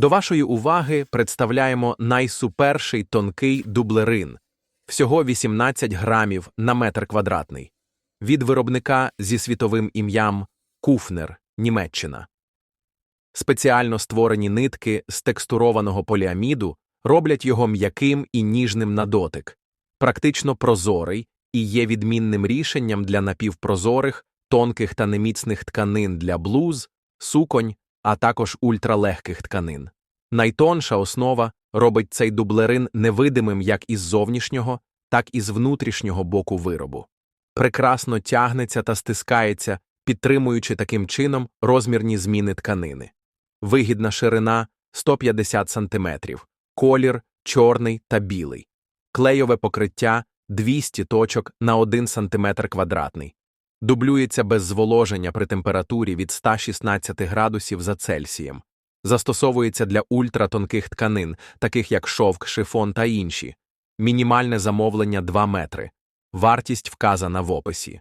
До вашої уваги представляємо найсуперший тонкий дублерин. Всього 18 грамів на метр квадратний. Від виробника зі світовим ім'ям Куфнер, Німеччина. Спеціально створені нитки з текстурованого поліаміду роблять його м'яким і ніжним на дотик, практично прозорий і є відмінним рішенням для напівпрозорих, тонких та неміцних тканин для блуз, суконь, а також ультралегких тканин. Найтонша основа робить цей дублерин невидимим як із зовнішнього, так і з внутрішнього боку виробу. Прекрасно тягнеться та стискається, підтримуючи таким чином розмірні зміни тканини. Вигідна ширина 150 см, колір чорний та білий, клейове покриття 200 точок на 1 см квадратний. Дублюється без зволоження при температурі від 116 градусів за Цельсієм. Застосовується для ультратонких тканин, таких як шовк, шифон та інші. Мінімальне замовлення 2 метри. Вартість вказана в описі.